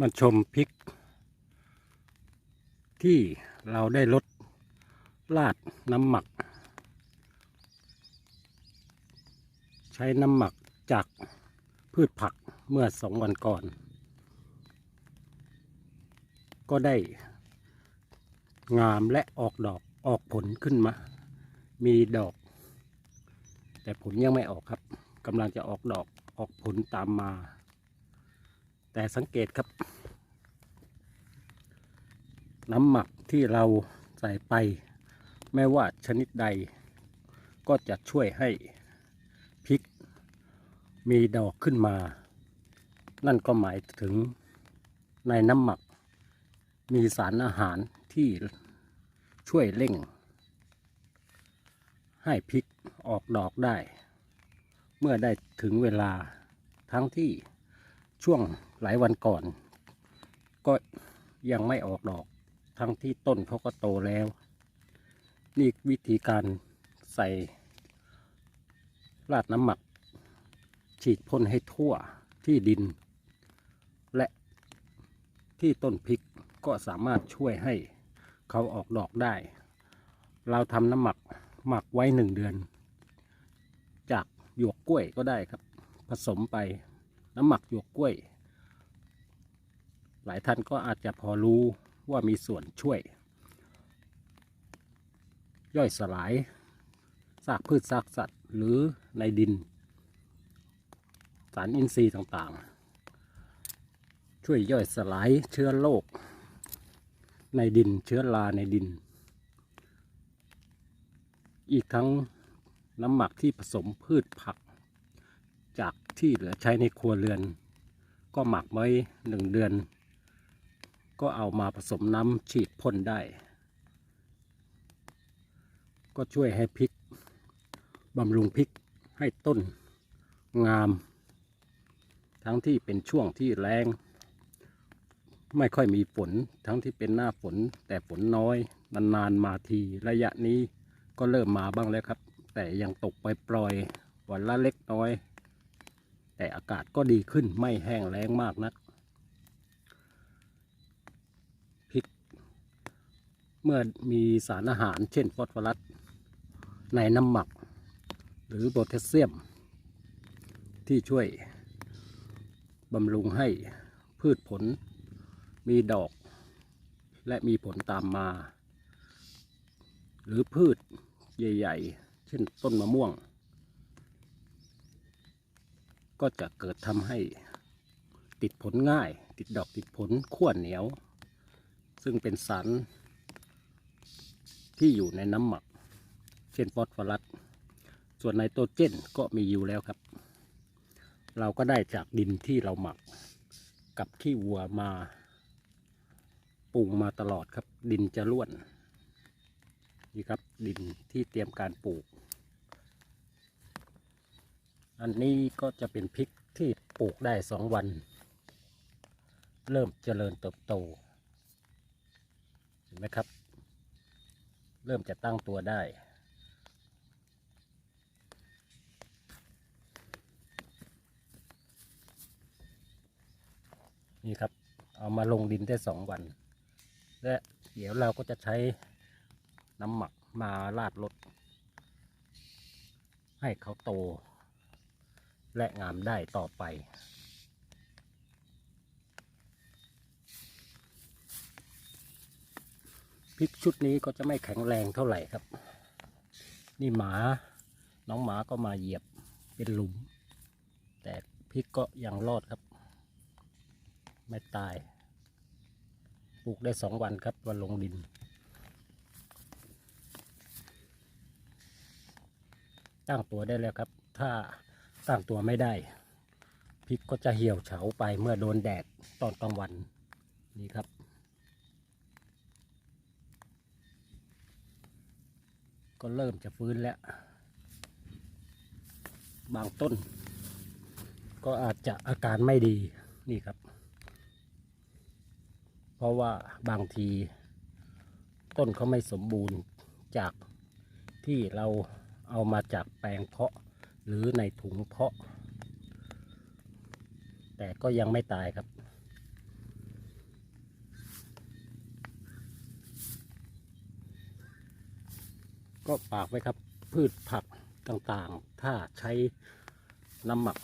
มาชมพริก ที่เราได้ลดราดน้ำหมัก ใช้น้ำหมักจากพืชผักเมื่อสองวันก่อน ก็ได้งามและออกดอกออกผลขึ้นมา มีดอก แต่ผลยังไม่ออกครับกำลังจะออกดอกออกผลตามมา แต่สังเกตครับ น้ำหมักที่เราใส่ไป ไม่ว่าชนิดใด ก็จะช่วยให้พริก มีดอกขึ้นมา นั่นก็หมายถึงในน้ำหมัก มีสารอาหารที่ช่วยเร่ง ให้พริกออกดอกได้ เมื่อได้ถึงเวลาทั้งที่ ช่วงหลายวันก่อน ก็ยังไม่ออกดอก ทั้งที่ต้นเขาก็โตแล้ว นี่วิธีการใส่ ราดน้ำหมัก ฉีดพ่นให้ทั่วที่ดิน และที่ต้นพริกก็สามารถช่วยให้เขาออกดอกได้ เราทำน้ำหมักหมักไว้หนึ่งเดือน จากหยวกกล้วยก็ได้ครับ ผสมไป น้ำหมักหยวกกล้วย หลายท่านก็อาจจะพอรู้ว่ามีส่วนช่วย ย่อยสลายซากพืชซากสัตว์ หรือในดิน สารอินทรีย์ต่างๆ ช่วยย่อยสลายเชื้อโรคในดินเชื้อราในดิน อีกทั้งน้ำหมักที่ผสมพืชผักจาก ที่เหลือใช้ในครัวเรือน ก็หมักไว้หนึ่งเดือน ก็เอามาผสมน้ำฉีดพ่นได้ ก็ช่วยให้พริกบำรุงพริกให้ต้นงาม ทั้งที่เป็นช่วงที่แรงไม่ค่อยมีฝนทั้งที่เป็นหน้าฝนแต่ฝนน้อยนานๆมาทีระยะนี้ก็เริ่มมาบ้างแล้วครับ แต่ยังตกไปปล่อยวันละเล็กน้อย แต่อากาศก็ดีขึ้นไม่แห้งแล้งมากนักพริก เมื่อมีสารอาหารเช่นฟอสฟอรัส ในน้ำหมัก หรือโพแทสเซียม ที่ช่วยบำรุงให้พืชผลมีดอก และมีผลตามมา หรือพืชใหญ่ ๆ เช่นต้นมะม่วง ก็จะเกิดทำให้ติดผลง่าย ติดดอกติดผลขั้วเหนียว ซึ่งเป็นสารที่อยู่ในน้ำหมัก เช่นฟอสฟอรัส ส่วนไนโตรเจนก็มีอยู่แล้วครับ เราก็ได้จากดินที่เราหมัก กับขี้วัวมาปรุงมาตลอดครับ ดินจะร่วน นี่ครับดินที่เตรียมการปลูก อันนี้ก็จะเป็นพริกที่ปลูกได้สองวัน เริ่มเจริญเติบโต เห็นไหมครับ เริ่มจะตั้งตัวได้ นี่ครับ เอามาลงดินได้สองวัน และเดี๋ยวเราก็จะใช้น้ำหมักมาลาดรถให้เขาโต และงามได้ต่อไป พริกชุดนี้ก็จะไม่แข็งแรงเท่าไหร่ครับ นี่หมา น้องหมาก็มาเหยียบเป็นหลุม แต่พริกก็ยังรอดครับ ไม่ตาย ปลูกได้สองวันครับวันลงดินตั้งตัวได้แล้วครับ ถ้า ตั้งตัวไม่ได้พริกก็จะเหี่ยวเฉาไปเมื่อโดนแดดตอนกลางวันนี่ครับ ก็เริ่มจะฟื้นแล้ว บางต้น ก็อาจจะอาการไม่ดีนี่ครับ เพราะว่าบางที ต้นเขาไม่สมบูรณ์จากที่เราเอามาจากแปลงเพาะ หรือในถุงเพาะ แต่ก็ยังไม่ตายครับ ก็ฝากไว้ครับพืชผักต่างๆ ถ้าใช้น้ำหมัก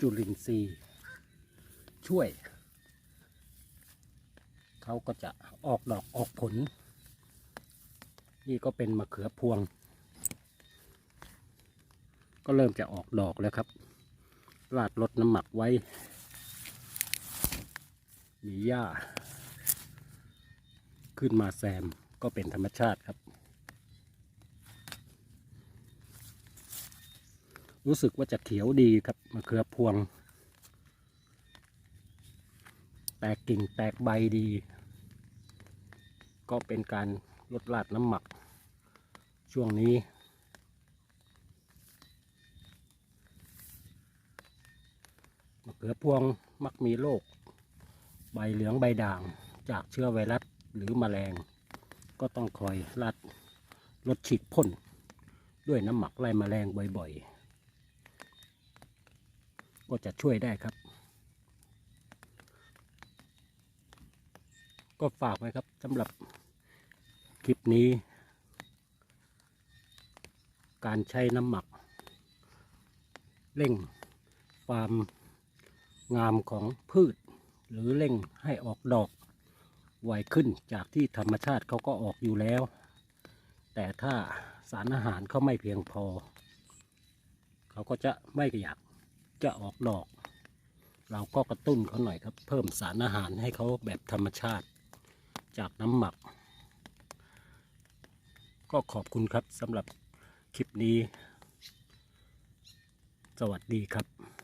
จุลินทรีย์ช่วย เขาก็จะออกดอกออกผล นี่ก็เป็นมะเขือพวง ก็เริ่มจะออกดอกแล้วครับลาดลดน้ำหมักไว้ มีหญ้า ขึ้นมาแซมก็เป็นธรรมชาติครับ รู้สึกว่าจะเขียวดีครับมะเขือพวง แตกกิ่งแตกใบดี ก็เป็นการลดลาดน้ำหมัก ช่วงนี้ มะเขือพวงมักมีโรคใบเหลืองใบด่างจากเชื้อไวรัสหรือมแมลง ก็ต้องคอยรัดลดฉีดพ่น ด้วยน้ำหมักไล่มแมลงบ่อยๆ ก็จะช่วยได้ครับ ก็ฝากไว้ครับสำหรับคลิปนี้ การใช้น้ำหมัก เร่งความ งามของพืช หรือเร่งให้ออกดอกไวขึ้นจากที่ธรรมชาติเขาก็ออกอยู่แล้ว แต่ถ้าสารอาหารเขาไม่เพียงพอ เขาก็จะไม่อยากจะออกดอก เราก็กระตุ้นเขาหน่อยครับ เพิ่มสารอาหารให้เขาแบบธรรมชาติจากน้ำหมัก ก็ขอบคุณครับสำหรับคลิปนี้ สวัสดีครับ